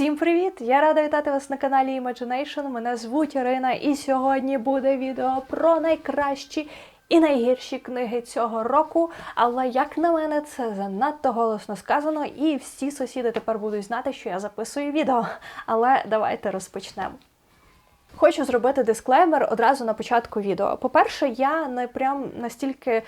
Всім привіт! Я рада вітати вас на каналі Imagination. Мене звуть Ірина, і сьогодні буде відео про найкращі і найгірші книги цього року. Але як на мене, це занадто голосно сказано, і всі сусіди тепер будуть знати, що я записую відео. Але давайте розпочнемо. Хочу зробити дисклеймер одразу на початку відео. По-перше, я не прям настільки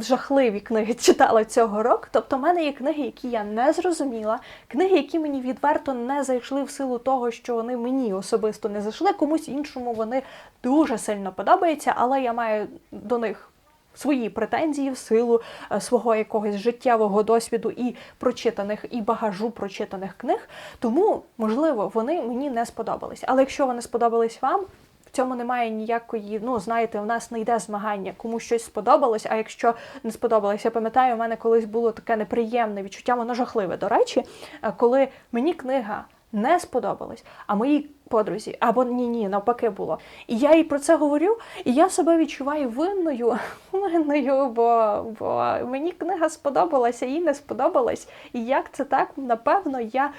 жахливі книги читала цього року. Тобто, в мене є книги, які я не зрозуміла, книги, які мені відверто не зайшли в силу того, що вони мені особисто не зайшли, комусь іншому вони дуже сильно подобаються, але я маю до них свої претензії в силу е, свого якогось життєвого досвіду і прочитаних, і багажу прочитаних книг. Тому, можливо, вони мені не сподобались. Але якщо вони сподобались вам. В цьому немає ніякої, ну знаєте, у нас не йде змагання, кому щось сподобалось. А якщо не сподобалось, я пам'ятаю, у мене колись було таке неприємне відчуття, воно жахливе. До речі, е, коли мені книга не сподобалось. а моїй подрузі, або ні, ні, навпаки було. І я їй про це говорю, і я себе відчуваю винною, винною, бо, бо мені книга сподобалася, їй не сподобалась. І як це так? Напевно, я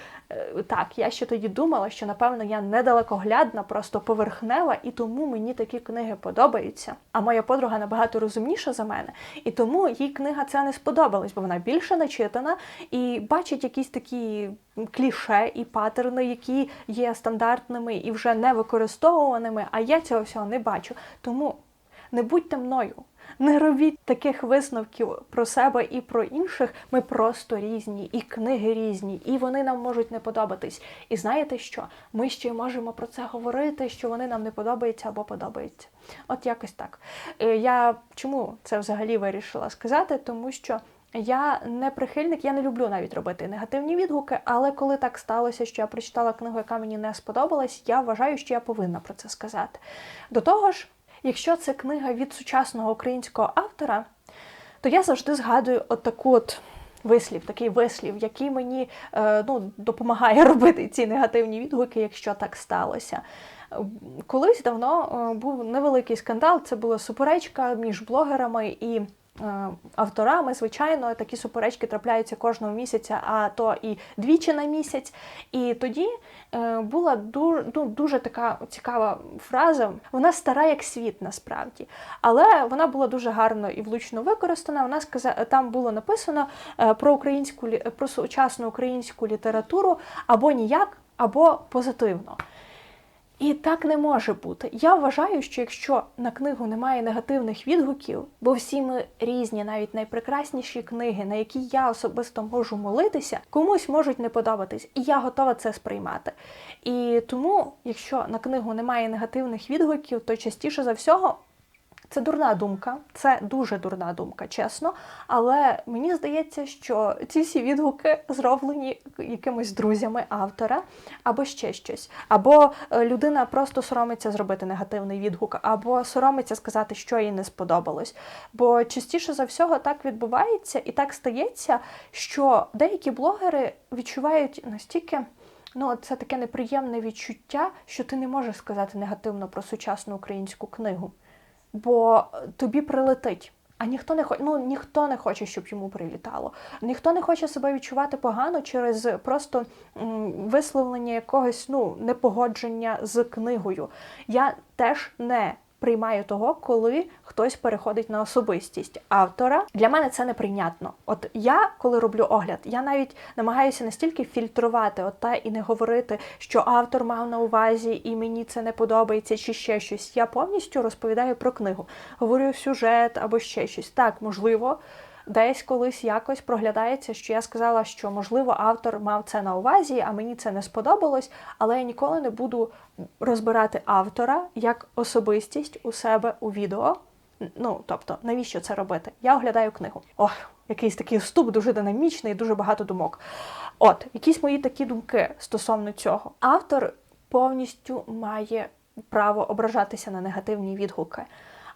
так, я ще тоді думала, що напевно я недалекоглядна, просто поверхнева, і тому мені такі книги подобаються. А моя подруга набагато розумніша за мене, і тому їй книга ця не сподобалась, бо вона більше начитана і бачить якісь такі кліше і паттерни, які є стандартними і вже не використовуваними, а я цього всього не бачу. Тому не будьте мною. Не робіть таких висновків про себе і про інших. Ми просто різні, і книги різні, і вони нам можуть не подобатись. І знаєте що? Ми ще й можемо про це говорити, що вони нам не подобаються або подобаються. От якось так. Е, Я чому це взагалі вирішила сказати? Тому що. Я не прихильник, я не люблю навіть робити негативні відгуки, але коли так сталося, що я прочитала книгу, яка мені не сподобалась, я вважаю, що я повинна про це сказати. До того ж, якщо це книга від сучасного українського автора, то я завжди згадую отаку от вислів, такий вислів, який мені е, ну, допомагає робити ці негативні відгуки, якщо так сталося. Колись давно е, був невеликий скандал, це була суперечка між блогерами і. Е, авторами, звичайно, такі суперечки трапляються кожного місяця, а то і двічі на місяць. І тоді е, була дуже, ну, дуже така цікава фраза. Вона стара як світ, насправді. Але вона була дуже гарно і влучно використана. Вона сказала, там було написано е, про українську про сучасну українську літературу або ніяк, або позитивно. І так не може бути. Я вважаю, що якщо на книгу немає негативних відгуків, бо всі ми різні, навіть найпрекрасніші книги, на які я особисто можу молитися, комусь можуть не подобатись, і я готова це сприймати. І тому, якщо на книгу немає негативних відгуків, то частіше за всього це дурна думка, це дуже дурна думка, чесно. Але мені здається, що ці всі відгуки зроблені якимось друзями автора, або ще щось. Або е, людина просто соромиться зробити негативний відгук, або соромиться сказати, що їй не сподобалось. Бо частіше за всього так відбувається і так стається, що деякі блогери відчувають настільки. Ну, це таке неприємне відчуття, що ти не можеш сказати негативно про сучасну українську книгу бо тобі прилетить. А ніхто не хоче, ну ніхто не хоче, щоб йому прилітало. Ніхто не хоче себе відчувати погано через просто висловлення якогось ну непогодження з книгою. Я теж не приймаю того, коли хтось переходить на особистість автора. Для мене це неприйнятно. От я, коли роблю огляд, я навіть намагаюся настільки фільтрувати от та і не говорити, що автор мав на увазі і мені це не подобається, чи ще щось. Я повністю розповідаю про книгу, говорю сюжет або ще щось. Так, можливо десь колись якось проглядається, що я сказала, що можливо автор мав це на увазі, а мені це не сподобалось, але я ніколи не буду розбирати автора як особистість у себе у відео. Ну, тобто, навіщо це робити? Я оглядаю книгу. Ох, якийсь такий вступ дуже динамічний, дуже багато думок. От, якісь мої такі думки стосовно цього. Автор повністю має право ображатися на негативні відгуки.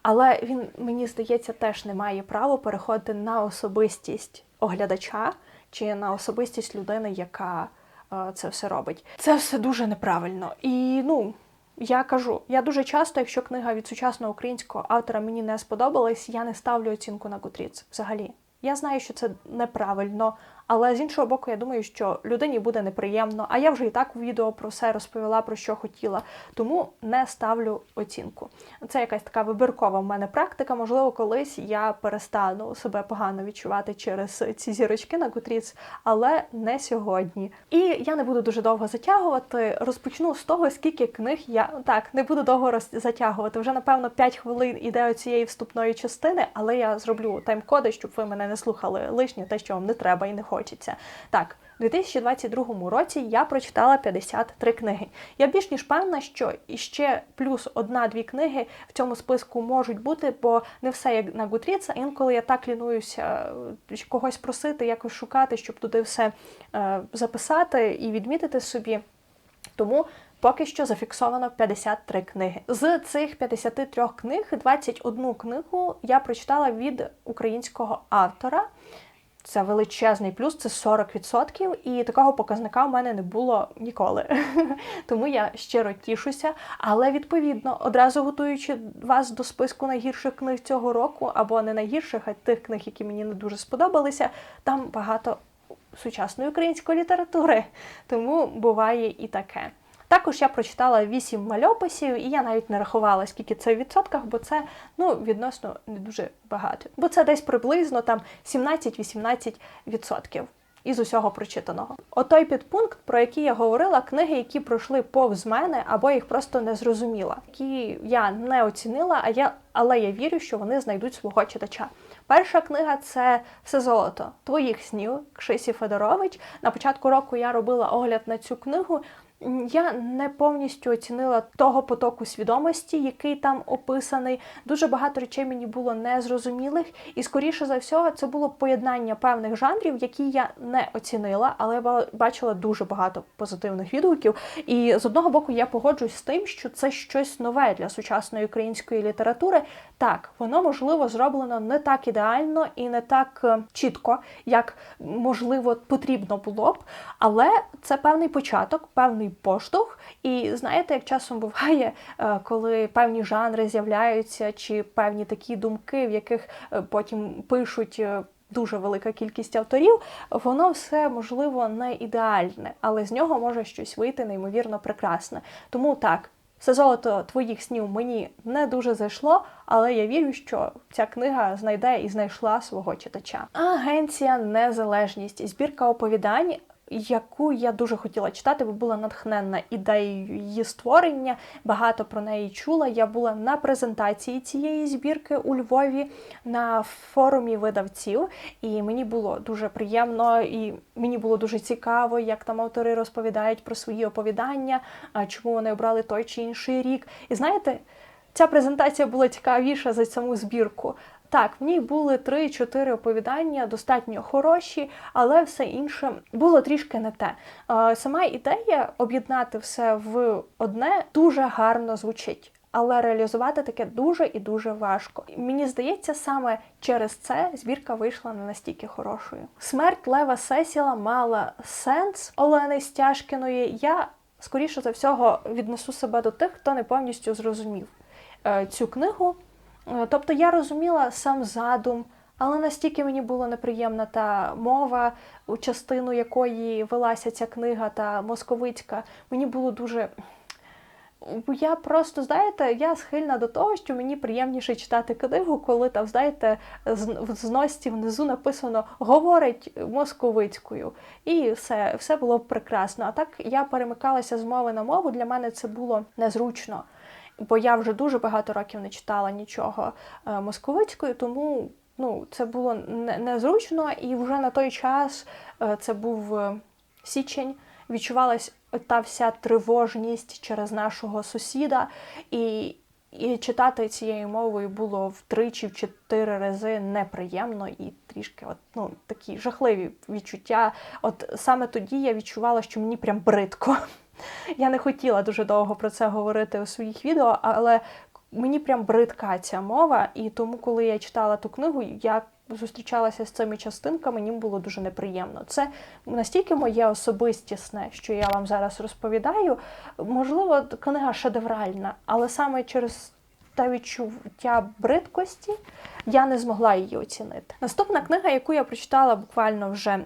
Але він, мені здається, теж не має права переходити на особистість оглядача чи на особистість людини, яка е, це все робить. Це все дуже неправильно. І ну. Я кажу, я дуже часто, якщо книга від сучасного українського автора мені не сподобалась, я не ставлю оцінку на Goodreads взагалі. Я знаю, що це неправильно, Але з іншого боку, я думаю, що людині буде неприємно. А я вже і так у відео про все розповіла, про що хотіла. Тому не ставлю оцінку. Це якась така вибіркова в мене практика. Можливо, колись я перестану себе погано відчувати через ці зірочки на Goodreads, але не сьогодні. І я не буду дуже довго затягувати. Розпочну з того, скільки книг я так не буду довго роз... затягувати. Вже напевно 5 хвилин іде оцієї вступної частини, але я зроблю тайм-коди, щоб ви мене не слухали лишнє, те, що вам не треба і не хочеться. Так. У 2022 році я прочитала 53 книги. Я більш ніж певна, що іще плюс одна-дві книги в цьому списку можуть бути, бо не все як на Goodreads, а інколи я так лінуюся е, когось просити, якось шукати, щоб туди все е, записати і відмітити собі. Тому поки що зафіксовано 53 книги. З цих 53 книг 21 книгу я прочитала від українського автора. Це величезний плюс, це 40%, і такого показника в мене не було ніколи. Тому я щиро тішуся. Але відповідно, одразу готуючи вас до списку найгірших книг цього року, або не найгірших, а тих книг, які мені не дуже сподобалися, там багато сучасної української літератури. Тому буває і таке. Також я прочитала 8 мальописів, і я навіть не рахувала, скільки це в відсотках, бо це ну, відносно не дуже багато. Бо це десь приблизно там 17-18 відсотків із усього прочитаного. Отой підпункт, про який я говорила, книги, які пройшли повз мене, або їх просто не зрозуміла, які я не оцінила, а я, але я вірю, що вони знайдуть свого читача. Перша книга це все золото твоїх снів Кшисі Федорович. На початку року я робила огляд на цю книгу. Я не повністю оцінила того потоку свідомості, який там описаний. Дуже багато речей мені було незрозумілих, і скоріше за всього, це було поєднання певних жанрів, які я не оцінила, але я бачила дуже багато позитивних відгуків. І з одного боку я погоджуюсь з тим, що це щось нове для сучасної української літератури. Так, воно можливо зроблено не так ідеально і не так е, чітко, як можливо потрібно було б, але це певний початок, певний поштовх. І знаєте, як часом буває, е, коли певні жанри з'являються, чи певні такі думки, в яких е, потім пишуть. Дуже велика кількість авторів, воно все можливо не ідеальне, але з нього може щось вийти неймовірно прекрасне. Тому так, все золото твоїх снів мені не дуже зайшло, але я вірю, що ця книга знайде і знайшла свого читача. Агенція Незалежність, збірка оповідань яку я дуже хотіла читати, бо була натхненна ідеєю її створення. Багато про неї чула. Я була на презентації цієї збірки у Львові на форумі видавців, і мені було дуже приємно і мені було дуже цікаво, як там автори розповідають про свої оповідання, чому вони обрали той чи інший рік. І знаєте. Ця презентація була цікавіша за саму збірку. Так, в ній були 3-4 оповідання, достатньо хороші, але все інше було трішки не те. Сама ідея об'єднати все в одне дуже гарно звучить. Але реалізувати таке дуже і дуже важко. Мені здається, саме через це збірка вийшла не настільки хорошою. Смерть Лева Сесіла мала сенс Олени Стяжкіної. Я скоріше за всього віднесу себе до тих, хто не повністю зрозумів е, цю книгу. Е, тобто я розуміла сам задум, але настільки мені було неприємна та мова, у частину якої велася ця книга та московицька, мені було дуже. Я просто, знаєте, я схильна до того, що мені приємніше читати книгу, коли там, знаєте, в зності внизу написано говорить московицькою. І все все було прекрасно. А так я перемикалася з мови на мову, для мене це було незручно бо я вже дуже багато років не читала нічого е, московицькою, тому ну, це було незручно, і вже на той час е, це був е, січень, відчувалась та вся тривожність через нашого сусіда. і і читати цією мовою було втричі в чотири рази неприємно і трішки от, ну, такі жахливі відчуття. От саме тоді я відчувала, що мені прям бридко. Я не хотіла дуже довго про це говорити у своїх відео, але мені прям бридка ця мова, і тому, коли я читала ту книгу, я зустрічалася з цими частинками, мені було дуже неприємно. Це настільки моє особистісне, що я вам зараз розповідаю. Можливо, книга шедевральна, але саме через та відчуття бридкості я не змогла її оцінити. Наступна книга, яку я прочитала буквально вже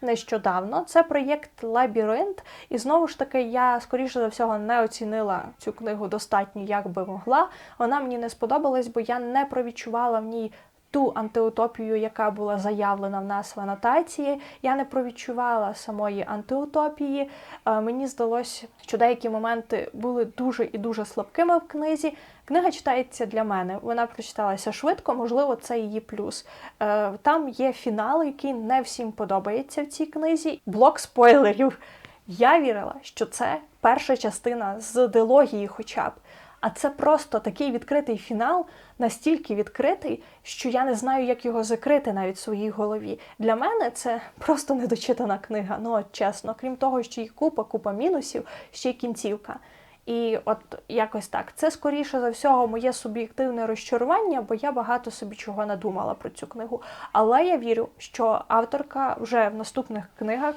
нещодавно. Це проєкт Лабіринт. І знову ж таки, я скоріше за всього не оцінила цю книгу достатньо, як би могла. Вона мені не сподобалась, бо я не провідчувала в ній. Ту антиутопію, яка була заявлена в нас в анотації, я не провідчувала самої антиутопії. Е, Мені здалося, що деякі моменти були дуже і дуже слабкими в книзі. Книга читається для мене. Вона прочиталася швидко, можливо, це її плюс. Е, Там є фінал, який не всім подобається в цій книзі. Блок спойлерів. Я вірила, що це перша частина з дилогії, хоча б. А це просто такий відкритий фінал, настільки відкритий, що я не знаю, як його закрити навіть в своїй голові. Для мене це просто недочитана книга. Ну от чесно, крім того, що є купа, купа мінусів, ще й кінцівка. І от якось так. Це скоріше за всього моє суб'єктивне розчарування, бо я багато собі чого надумала про цю книгу. Але я вірю, що авторка вже в наступних книгах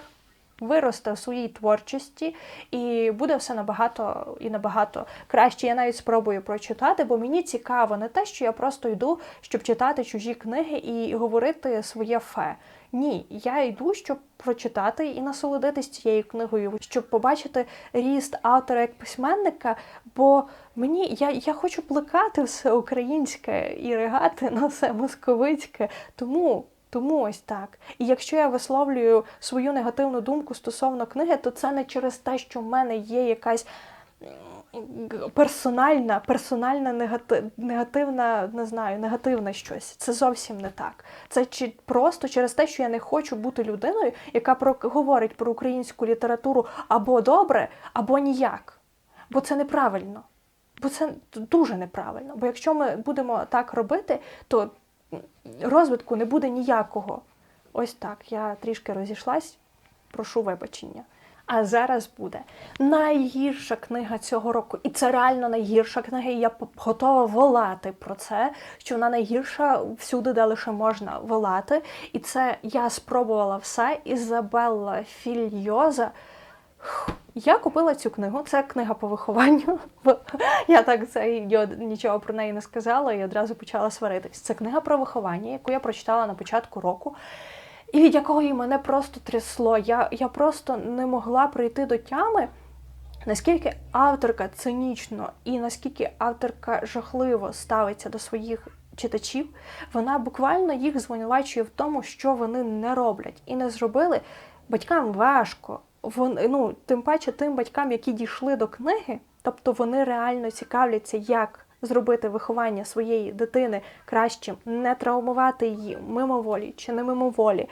виросте в своїй творчості і буде все набагато і набагато краще. Я навіть спробую прочитати, бо мені цікаво не те, що я просто йду, щоб читати чужі книги і говорити своє фе. Ні, я йду, щоб прочитати і насолодитись цією книгою, щоб побачити ріст автора як письменника. Бо мені я, я хочу плекати все українське і ригати на все московицьке. Тому. Тому ось так. І якщо я висловлюю свою негативну думку стосовно книги, то це не через те, що в мене є якась персональна, персональна негати... негативна, не знаю, негативне щось. Це зовсім не так. Це чи просто через те, що я не хочу бути людиною, яка про говорить про українську літературу або добре, або ніяк. Бо це неправильно. Бо це дуже неправильно. Бо якщо ми будемо так робити, то розвитку не буде ніякого. Ось так. Я трішки розійшлась. Прошу вибачення. А зараз буде найгірша книга цього року. І це реально найгірша книга. І я готова волати про це, що вона найгірша всюди, де лише можна волати. І це я спробувала все. Ізабелла Фільйоза. Я купила цю книгу. Це книга по вихованню. Я так це нічого про неї не сказала і одразу почала сваритись. Це книга про виховання, яку я прочитала на початку року. І від якої мене просто трясло. Я я просто не могла прийти до тями, наскільки авторка цинічно і наскільки авторка жахливо ставиться до своїх читачів, вона буквально їх звинувачує в тому, що вони не роблять і не зробили. Батькам важко. Вони, ну, Тим паче тим батькам, які дійшли до книги, тобто вони реально цікавляться, як зробити виховання своєї дитини кращим, не травмувати її мимоволі чи не мимоволі.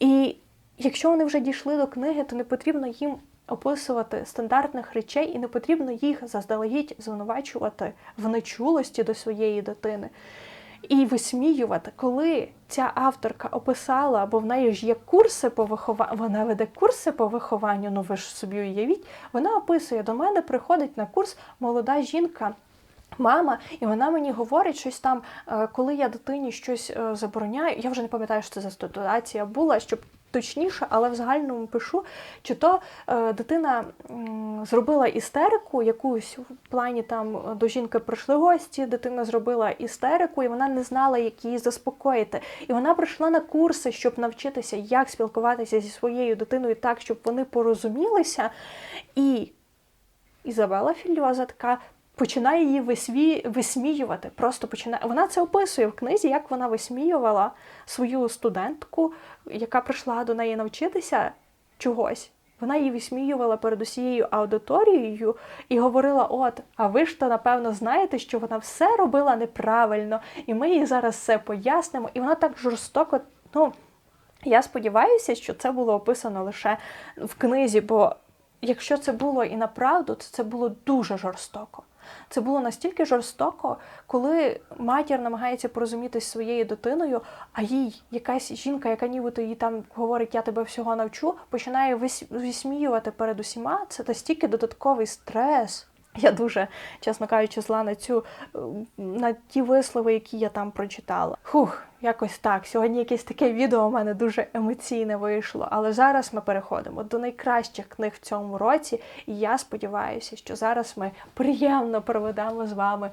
І якщо вони вже дійшли до книги, то не потрібно їм описувати стандартних речей і не потрібно їх заздалегідь звинувачувати в нечулості до своєї дитини. І висміювати, коли ця авторка описала, бо в неї ж є курси по вихованню, вона веде курси по вихованню, ну ви ж собі уявіть, вона описує, до мене приходить на курс молода жінка, мама, і вона мені говорить щось там, е, коли я дитині щось е, забороняю, я вже не пам'ятаю, що це за ситуація була, щоб точніше, але в загальному пишу, чи то е, дитина зробила істерику, якусь в плані там до жінки прийшли гості, дитина зробила істерику, і вона не знала, як її заспокоїти. І вона прийшла на курси, щоб навчитися, як спілкуватися зі своєю дитиною так, щоб вони порозумілися. І Ізабела Фільоза така починає її висві... висміювати. Просто починає. Вона це описує в книзі, як вона висміювала свою студентку, яка прийшла до неї навчитися чогось. Вона її висміювала перед усією аудиторією і говорила: от, а ви ж то, напевно, знаєте, що вона все робила неправильно, і ми їй зараз все пояснимо. І вона так жорстоко, ну. Я сподіваюся, що це було описано лише в книзі, бо якщо це було і направду, то це було дуже жорстоко. Це було настільки жорстоко, коли матір намагається порозумітися своєю дитиною, а їй якась жінка, яка нібито їй там говорить, я тебе всього навчу, починає висміювати перед усіма. Це настільки додатковий стрес. Я дуже, чесно кажучи, зла на цю на ті вислови, які я там прочитала. Фух, якось так. Сьогодні якесь таке відео у мене дуже емоційне вийшло. Але зараз ми переходимо до найкращих книг в цьому році. І я сподіваюся, що зараз ми приємно проведемо з вами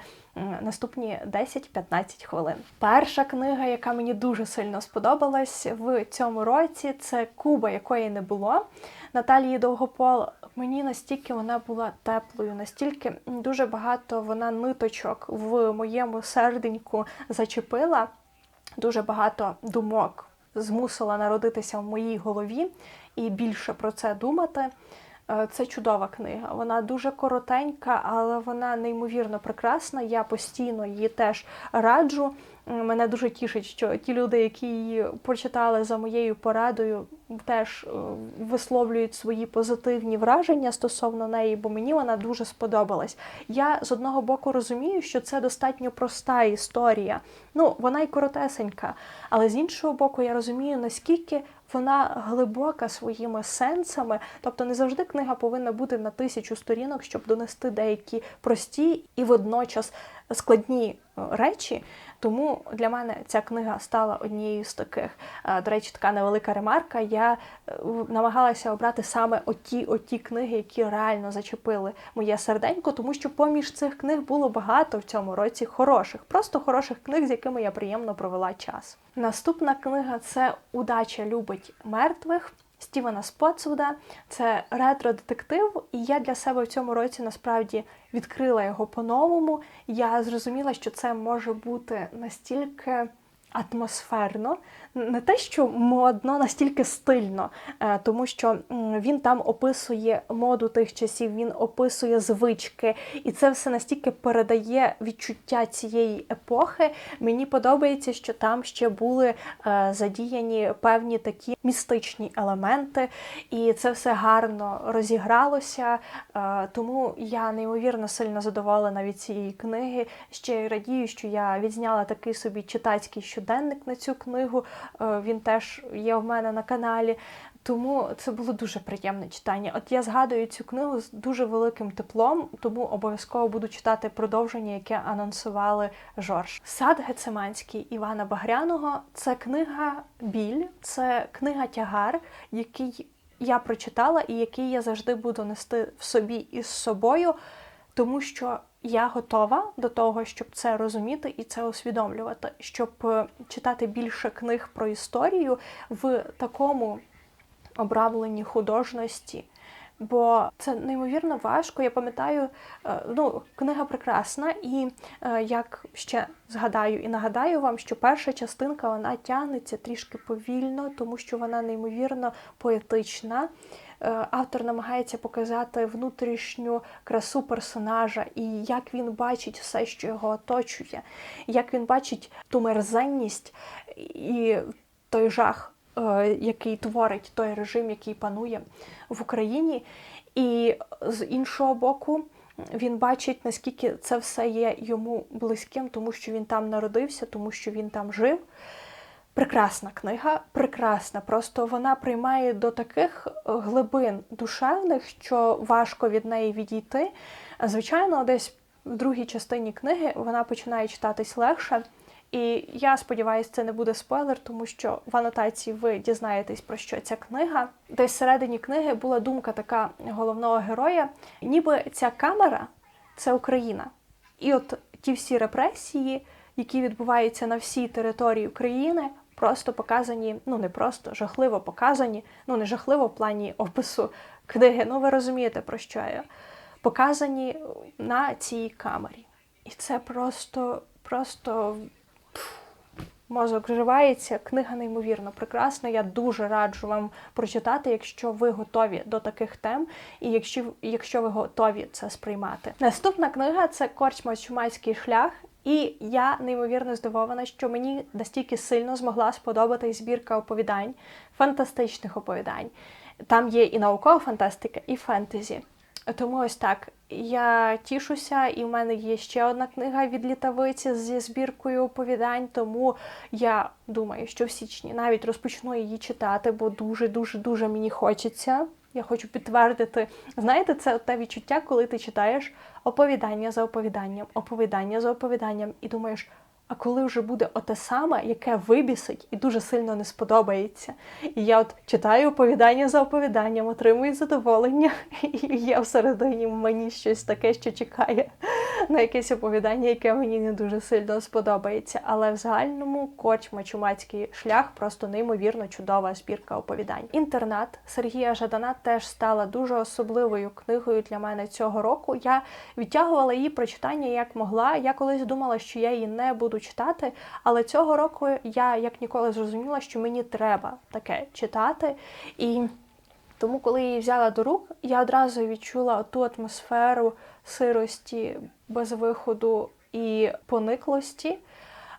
наступні 10-15 хвилин. Перша книга, яка мені дуже сильно сподобалась в цьому році, це Куба, якої не було. Наталії Довгопол. Мені настільки вона була теплою, настільки дуже багато вона ниточок в моєму серденьку зачепила. Дуже багато думок змусила народитися в моїй голові і більше про це думати. Е, Це чудова книга. Вона дуже коротенька, але вона неймовірно прекрасна. Я постійно її теж раджу. Мене дуже тішить, що ті люди, які її прочитали за моєю порадою, теж е, висловлюють свої позитивні враження стосовно неї, бо мені вона дуже сподобалась. Я з одного боку розумію, що це достатньо проста історія. Ну, вона й коротесенька, але з іншого боку, я розумію, наскільки вона глибока своїми сенсами. Тобто не завжди книга повинна бути на тисячу сторінок, щоб донести деякі прості і водночас складні речі. Тому для мене ця книга стала однією з таких. Е, До речі, така невелика ремарка. Я е, намагалася обрати саме оті, оті книги, які реально зачепили моє серденько, тому що поміж цих книг було багато в цьому році хороших, просто хороших книг, з якими я приємно провела час. Наступна книга це Удача любить мертвих. Стівена Спотсвуда. Це ретро-детектив, і я для себе в цьому році насправді відкрила його по-новому. Я зрозуміла, що це може бути настільки атмосферно, не те, що модно, настільки стильно, е, тому що він там описує моду тих часів, він описує звички, і це все настільки передає відчуття цієї епохи. Мені подобається, що там ще були е, задіяні певні такі містичні елементи, і це все гарно розігралося. Е, тому я неймовірно сильно задоволена від цієї книги. Ще й радію, що я відзняла такий собі читацький щоденник на цю книгу. Е, Він теж є в мене на каналі. Тому це було дуже приємне читання. От я згадую цю книгу з дуже великим теплом, тому обов'язково буду читати продовження, яке анонсували Жорж. Сад Гецеманський Івана Багряного це книга Біль, це книга Тягар, який я прочитала і який я завжди буду нести в собі і з собою, тому що я готова до того, щоб це розуміти і це усвідомлювати, щоб е, читати більше книг про історію в такому обравленні художності. Бо це неймовірно важко. Я пам'ятаю, е, ну, книга прекрасна, і е, як ще згадаю і нагадаю вам, що перша частинка вона тягнеться трішки повільно, тому що вона неймовірно поетична. Е, Автор намагається показати внутрішню красу персонажа і як він бачить все, що його оточує, як він бачить ту мерзенність і той жах, е, який творить той режим, який панує в Україні. І з іншого боку, він бачить, наскільки це все є йому близьким, тому що він там народився, тому що він там жив. Прекрасна книга, прекрасна. Просто вона приймає до таких е, глибин душевних, що важко від неї відійти. Звичайно, десь в другій частині книги вона починає читатись легше. І я сподіваюся, це не буде спойлер, тому що в анотації ви дізнаєтесь про що ця книга. Десь всередині книги була думка така головного героя, ніби ця камера це Україна. І от ті всі репресії, які відбуваються на всій території України, просто показані, ну не просто жахливо показані, ну не жахливо в плані опису книги. Ну ви розумієте про що я показані на цій камері. І це просто, просто мозок вживається. Книга неймовірно прекрасна. Я дуже раджу вам прочитати, якщо ви готові до таких тем, і якщо, якщо ви готові це сприймати. Наступна книга це Корчма Чумацький шлях. І я неймовірно здивована, що мені настільки сильно змогла сподобатись збірка оповідань, фантастичних оповідань. Там є і наукова фантастика, і фентезі. Тому ось так. Я тішуся, і в мене є ще одна книга від літавиці зі збіркою оповідань. Тому я думаю, що в січні навіть розпочну її читати, бо дуже, дуже, дуже мені хочеться. Я хочу підтвердити. Знаєте, це те відчуття, коли ти читаєш оповідання за оповіданням, оповідання за оповіданням, і думаєш, а коли вже буде оте саме, яке вибісить і дуже сильно не сподобається. І я от читаю оповідання за оповіданням, отримую задоволення, і є всередині мені щось таке, що чекає на якесь оповідання, яке мені не дуже сильно сподобається. Але в загальному корчма чумацький шлях просто неймовірно чудова збірка оповідань. Інтернат Сергія Жадана теж стала дуже особливою книгою для мене цього року. Я відтягувала її прочитання як могла. Я колись думала, що я її не буду читати, але цього року я як ніколи зрозуміла, що мені треба таке читати. І тому, коли її взяла до рук, я одразу відчула ту атмосферу сирості, безвиходу і пониклості.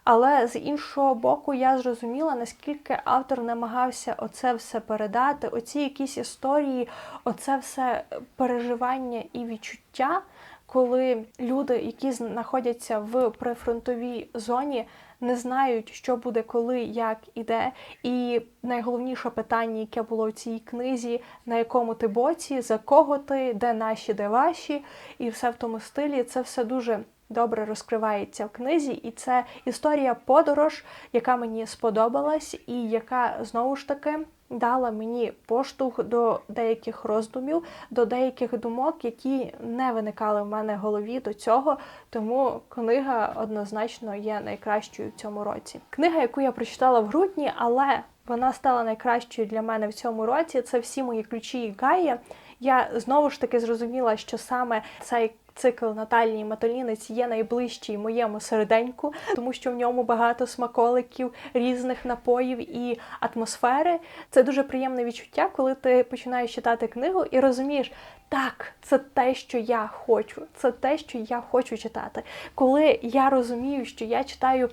Але з іншого боку, я зрозуміла, наскільки автор намагався оце все передати, оці якісь історії, оце все переживання і відчуття, коли люди, які знаходяться в прифронтовій зоні, не знають, що буде, коли, як і де. І найголовніше питання, яке було в цій книзі, на якому ти боці, за кого ти, де наші, де ваші, і все в тому стилі. Це все дуже добре розкривається в книзі, і це історія подорож, яка мені сподобалась, і яка знову ж таки дала мені поштовх до деяких роздумів, до деяких думок, які не виникали в мене в голові до цього. Тому книга однозначно є найкращою в цьому році. Книга, яку я прочитала в грудні, але вона стала найкращою для мене в цьому році. Це всі мої ключі і Гая. Я знову ж таки зрозуміла, що саме цей цикл Наталії Матолінець є найближчий моєму серденьку, тому що в ньому багато смаколиків, різних напоїв і атмосфери. Це дуже приємне відчуття, коли ти починаєш читати книгу і розумієш. Так, це те, що я хочу, це те, що я хочу читати. Коли я розумію, що я читаю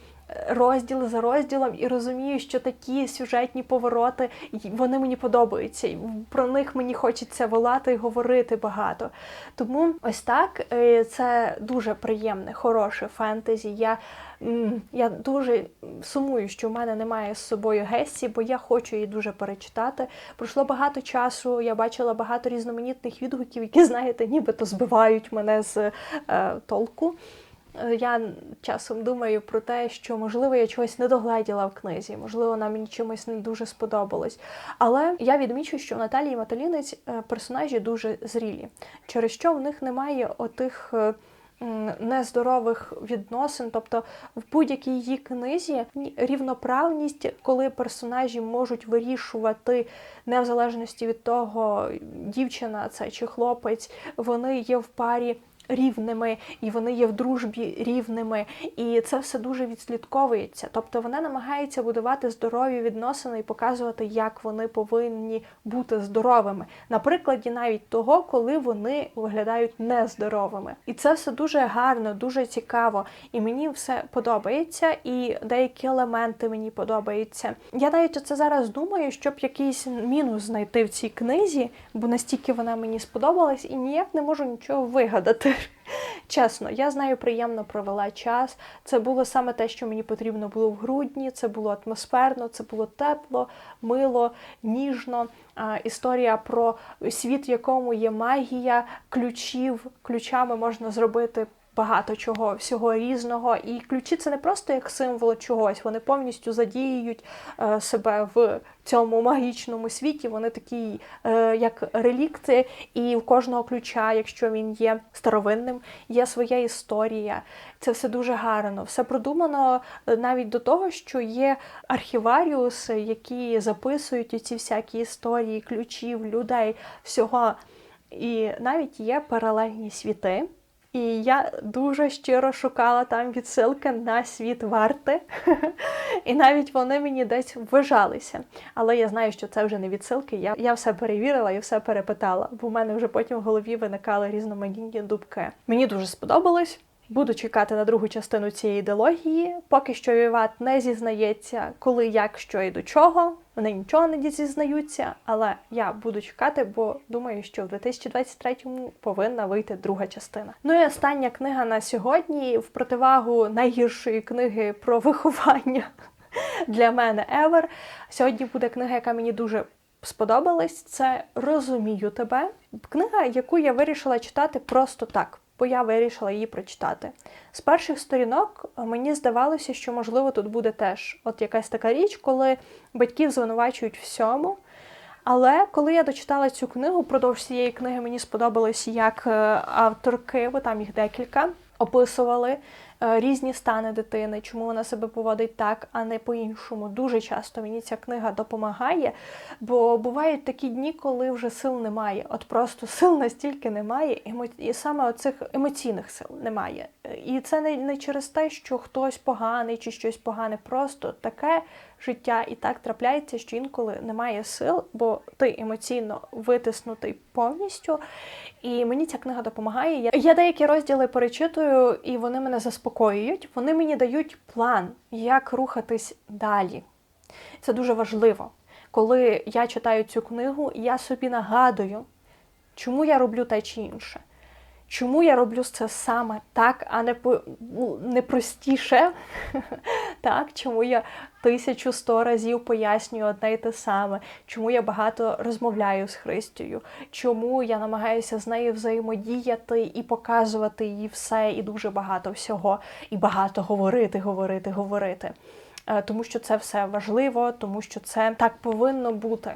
розділ за розділом і розумію, що такі сюжетні повороти вони мені подобаються. і Про них мені хочеться волати і говорити багато. Тому ось так е, це дуже приємне, хороше фентезі. Я я дуже сумую, що в мене немає з собою Гесі, бо я хочу її дуже перечитати. Пройшло багато часу, я бачила багато різноманітних відгуків, які, знаєте, нібито збивають мене з е, толку. Е, я часом думаю про те, що можливо я чогось не догледіла в книзі, можливо, нам чимось не дуже сподобалось. Але я відмічу, що в Наталії Маталінець е, персонажі дуже зрілі, через що в них немає отих. Е, нездорових відносин, тобто в будь-якій її книзі рівноправність, коли персонажі можуть вирішувати не в залежності від того, дівчина це чи хлопець, вони є в парі рівними, і вони є в дружбі рівними, і це все дуже відслідковується. Тобто вона намагається будувати здорові відносини і показувати, як вони повинні бути здоровими. На прикладі навіть того, коли вони виглядають нездоровими. І це все дуже гарно, дуже цікаво. І мені все подобається, і деякі елементи мені подобаються. Я навіть це зараз думаю, щоб якийсь мінус знайти в цій книзі, бо настільки вона мені сподобалась, і ніяк не можу нічого вигадати. Чесно, я знаю, приємно провела час. Це було саме те, що мені потрібно було в грудні. Це було атмосферно, це було тепло, мило, ніжно. Історія про світ, в якому є магія, ключів, ключами можна зробити багато чого, всього різного. І ключі це не просто як символ чогось, вони повністю задіюють е, себе в цьому магічному світі. Вони такі, е, як релікти, і в кожного ключа, якщо він є старовинним, є своя історія. Це все дуже гарно. Все продумано е, навіть до того, що є архіваріуси, які записують ці всякі історії, ключів, людей, всього. І навіть є паралельні світи. І я дуже щиро шукала там відсилки на світ варти. І навіть вони мені десь вважалися. Але я знаю, що це вже не відсилки. Я я все перевірила і все перепитала, бо в мене вже потім в голові виникали різноманітні дубки. Мені дуже сподобалось. Буду чекати на другу частину цієї ідеології. Поки що Віват не зізнається, коли, як, що і до чого. Вони нічого не зізнаються, але я буду чекати, бо думаю, що в 2023-му повинна вийти друга частина. Ну і остання книга на сьогодні, в противагу найгіршої книги про виховання для мене Ever. Сьогодні буде книга, яка мені дуже сподобались, це розумію тебе. Книга, яку я вирішила читати просто так, бо я вирішила її прочитати. З перших сторінок е, мені здавалося, що можливо тут буде теж от якась така річ, коли батьків звинувачують всьому. Але коли я дочитала цю книгу, продовж цієї книги мені сподобалось, як е, авторки, бо там їх декілька, описували різні стани дитини, чому вона себе поводить так, а не по-іншому. Дуже часто мені ця книга допомагає, бо бувають такі дні, коли вже сил немає. От просто сил настільки немає, і саме оцих емоційних сил немає. І це не через те, що хтось поганий чи щось погане, просто таке життя і так трапляється, що інколи немає сил, бо ти емоційно витиснутий повністю. І мені ця книга допомагає. Я, деякі розділи перечитую, і вони мене заспокоюють. Вони мені дають план, як рухатись далі. Це дуже важливо. Коли я читаю цю книгу, я собі нагадую, чому я роблю те чи інше. Чому я роблю це саме так, а не ну, не простіше? так, чому я тисячу сто разів пояснюю одне й те саме, чому я багато розмовляю з Христю, чому я намагаюся з нею взаємодіяти і показувати їй все, і дуже багато всього, і багато говорити, говорити, говорити. Е, Тому що це все важливо, тому що це так повинно бути.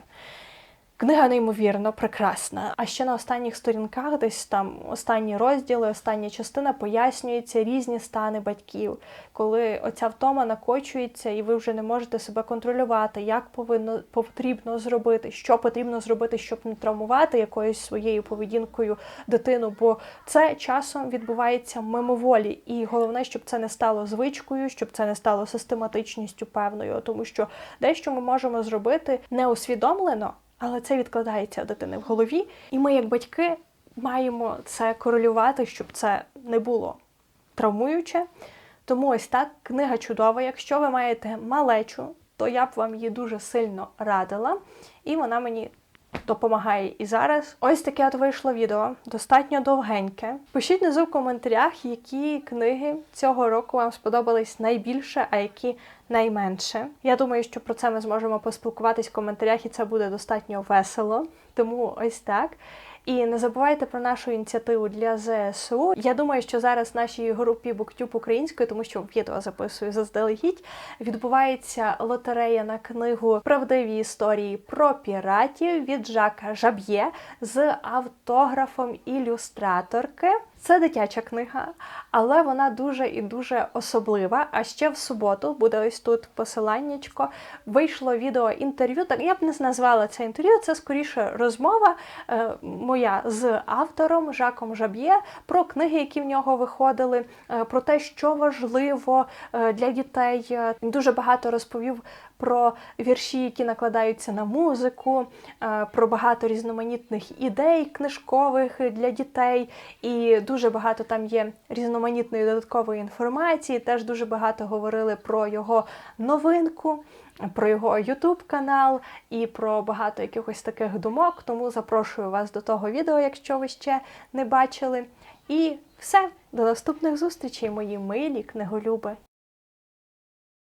Книга неймовірно прекрасна. А ще на останніх сторінках, десь там останні розділи, остання частина пояснюються різні стани батьків, коли оця втома накочується, і ви вже не можете себе контролювати, як повинно потрібно зробити, що потрібно зробити, щоб не травмувати якоюсь своєю поведінкою дитину. Бо це часом відбувається мимоволі, і головне, щоб це не стало звичкою, щоб це не стало систематичністю певною, тому що дещо ми можемо зробити неусвідомлено. Але це відкладається дитини в голові, і ми, як батьки, маємо це корелювати, щоб це не було травмуюче. Тому ось так книга чудова. Якщо ви маєте малечу, то я б вам її дуже сильно радила, і вона мені допомагає і зараз. Ось таке от вийшло відео, достатньо довгеньке. Пишіть внизу в коментарях, які книги цього року вам сподобались найбільше, а які найменше. Я думаю, що про це ми зможемо поспілкуватись в коментарях, і це буде достатньо весело. Тому ось так. І не забувайте про нашу ініціативу для ЗСУ. Я думаю, що зараз в нашій групі BookTube української, тому що відео записую заздалегідь, відбувається лотерея на книгу Правдиві історії про піратів від Жака Жаб'є з автографом ілюстраторки. Це дитяча книга, але вона дуже і дуже особлива. А ще в суботу буде ось тут посиланнячко. Вийшло відео інтерв'ю. Так я б не назвала це інтерв'ю, це скоріше розмова е, моя з автором Жаком Жаб'є про книги, які в нього виходили, е, про те, що важливо е, для дітей. Е, Він дуже багато розповів про вірші, які накладаються на музику, е, про багато різноманітних ідей книжкових для дітей. І дуже багато там є різноманітної додаткової інформації. Теж дуже багато говорили про його новинку. Про його YouTube канал і про багато якихось таких думок. Тому запрошую вас до того відео, якщо ви ще не бачили. І все, до наступних зустрічей, мої милі книголюби.